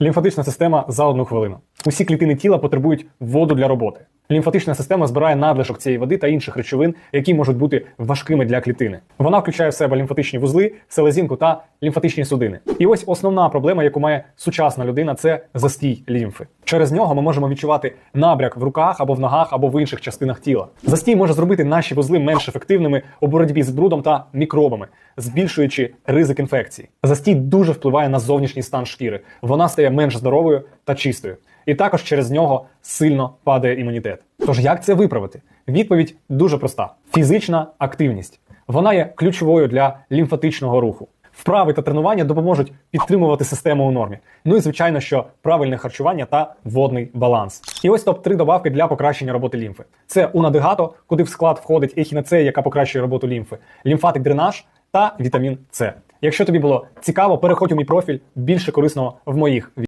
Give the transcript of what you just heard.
Лімфатична система за одну хвилину. Усі клітини тіла потребують воду для роботи. Лімфатична система збирає надлишок цієї води та інших речовин, які можуть бути важкими для клітини. Вона включає в себе лімфатичні вузли, селезінку та лімфатичні судини. І ось основна проблема, яку має сучасна людина, це застій лімфи. Через нього ми можемо відчувати набряк в руках або в ногах, або в інших частинах тіла. Застій може зробити наші вузли менш ефективними у боротьбі з брудом та мікробами, збільшуючи ризик інфекцій. Застій дуже впливає на зовнішній стан шкіри. Вона стає менш здоровою та чистою. І також через нього сильно падає імунітет. Тож як це виправити? Відповідь дуже проста: фізична активність. Вона є ключовою для лімфатичного руху. Вправи та тренування допоможуть підтримувати систему у нормі. Ну і звичайно, що правильне харчування та водний баланс. І ось топ 3 добавки для покращення роботи лімфи. Це унадигато, куди в склад входить ехінацея, яка покращує роботу лімфи, лімфатик дренаж та вітамін С. Якщо тобі було цікаво, переходь у мій профіль більше корисного в моїх відео.